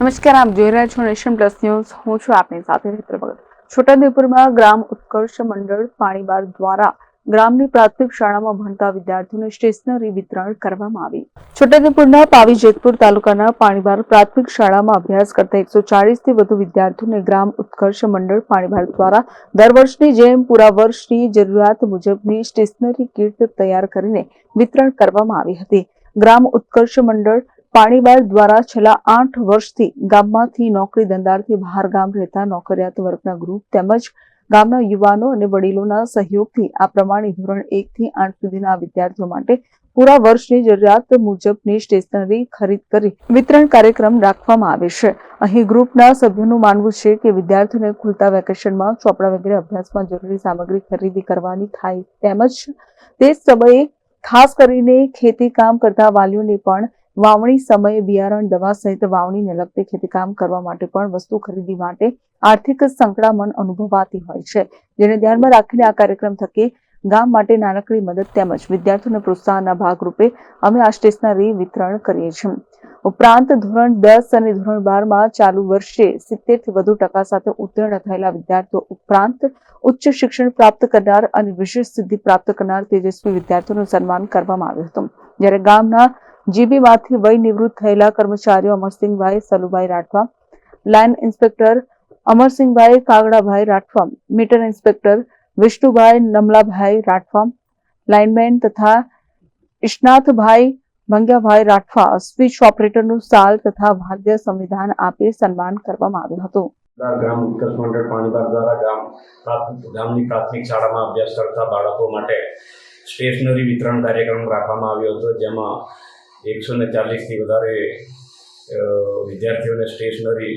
નમસ્કાર, આપ જોઈ રહ્યા છો નેશન પ્લસ ન્યૂઝ. હું છું આપની સાથે હેતલ ભગત. છોટાઉદેપુરમાં ગ્રામ ઉત્કર્ષ મંડળ પાણીબાર દ્વારા ગ્રામની પ્રાથમિક શાળામાં ભણતા વિદ્યાર્થીઓને સ્ટેશનરી વિતરણ કરવામાં આવી. છોટાઉદેપુરના પાવી જેતપુર તાલુકાના પાણીબાર પ્રાથમિક શાળામાં અભ્યાસ કરતા એકસો ચાળીસથી વધુ વિદ્યાર્થીઓને ગ્રામ ઉત્કર્ષ મંડળ પાણીબાર દ્વારા દર વર્ષની જેમ પૂરા વર્ષની જરૂરિયાત મુજબની સ્ટેશનરી કીટ તૈયાર કરીને વિતરણ કરવામાં આવી હતી. ગ્રામ ઉત્કર્ષ મંડળ પાણીબાર દ્વારા છેલ્લા આઠ વર્ષથી ગામમાંથી નોકરી ધંધાર્થે બહાર ગામ રહેતા નોકરિયાત વર્ગના ગ્રુપ તેમજ ગામના યુવાનો અને વડીલોના સહયોગથી આ પ્રમાણે ધોરણ એક થી આઠ સુધીના વિદ્યાર્થીઓ માટે પૂરા વર્ષની જરૂરિયાત મુજબની સ્ટેશનરી ખરીદ કરી વિતરણ કાર્યક્રમ રાખવામાં આવે છે. અહીં ગ્રુપના સભ્યોનું માનવું છે કે વિદ્યાર્થીઓને ખુલતા વેકેશનમાં, ચોપડા વગેરે અભ્યાસમાં જરૂરી સામગ્રી ખરીદી કરવાની થાય તેમજ તે સમયે ખાસ કરીને ખેતી કામ કરતા વાલીઓને પણ વાવણી સમયે બિયારણ, દવા સહિત વાવણીને લગતી ખેતીકામ કરવા માટે પણ વસ્તુ ખરીદી માટે આર્થિક સંકળામણ અનુભવાતી હોય છે. જેને ધ્યાનમાં રાખીને આ કાર્યક્રમ થકી ગામ માટે નાનકડી મદદ તેમજ વિદ્યાર્થીઓને પ્રોત્સાહનના ભાગરૂપે અમે આ સ્ટેશનરી વિતરણ કરીએ છીએ. ઉપરાંત ધોરણ દસ અને ધોરણ બારમાં ચાલુ વર્ષે સિત્તેરથી વધુ ટકા સાથે ઉત્તીર્ણ થયેલા વિદ્યાર્થીઓ ઉપરાંત ઉચ્ચ શિક્ષણ પ્રાપ્ત કરનાર અને વિશેષ સિદ્ધિ પ્રાપ્ત કરનાર તેજસ્વી વિદ્યાર્થીઓનું સન્માન કરવામાં આવ્યું હતું. જ્યારે ગામના જીબીમાંથી વય નિવૃત્ત થયેલા કર્મચારીઓ Amarsinhbhai Salubhai Rathwa, line inspector Amarsinhbhai Kagdabhai Rathwa, meter inspector Vishnubhai Namlabhai Rathwa, lineman તથા ઇશનાથભાઈ ભંગ્યાભાઈ રાઠવા, સ્વિચ ઓપરેટરનું સાલ તથા ભાગ્ય સંવિધાન આપી સન્માન કરવામાં આવ્યું હતું. ગ્રામ વિકાસ મંડળ પાણીબાગ દ્વારા ગામ ગામની પ્રાથમિક શાળામાં અભ્યાસ કરતા બાળકો માટે સ્ટેશનરી વિતરણ કાર્યક્રમ રાખવામાં આવ્યો હતો, જેમાં એકસો ને ચાલીસથી વધારે વિદ્યાર્થીઓને સ્ટેશનરી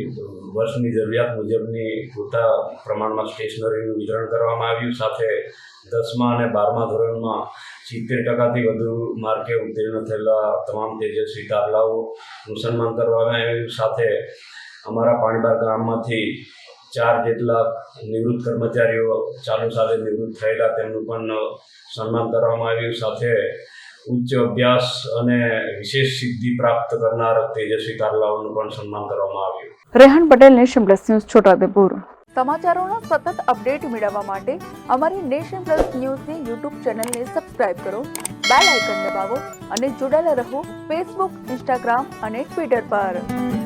વર્ષની જરૂરિયાત મુજબની પૂરતા પ્રમાણમાં સ્ટેશનરીનું વિતરણ કરવામાં આવ્યું. સાથે દસમા અને બારમા ધોરણમાં સિત્તેર ટકાથી વધુ માર્કે ઉત્તીર્ણ થયેલા તમામ તેજસ્વી તારલાઓનું સન્માન કરવામાં આવ્યું. સાથે અમારા પાણીબાર ગામમાંથી ચાર જેટલા નિવૃત્ત કર્મચારીઓ ચાલુ સાથે નિવૃત્ત થયેલા તેમનું પણ સન્માન કરવામાં આવ્યું. સાથે ઉચ્ચ અભ્યાસ અને વિશેષ સિદ્ધિ પ્રાપ્ત કરનાર તેજસ્વી તારલાઓનું પણ સન્માન કરવામાં આવ્યું. Rehan Patel nation plus news Chhotaudepur. સમાચારોના સતત અપડેટ મેળવવા માટે અમારી નેશન પ્લસ ન્યૂઝની યુટ્યુબ ચેનલને સબસ્ક્રાઇબ કરો બેલ આઇકન દબાવો અને જોડાયેલા રહો ફેસબુક ઇન્સ્ટાગ્રામ અને ટ્વિટર પર.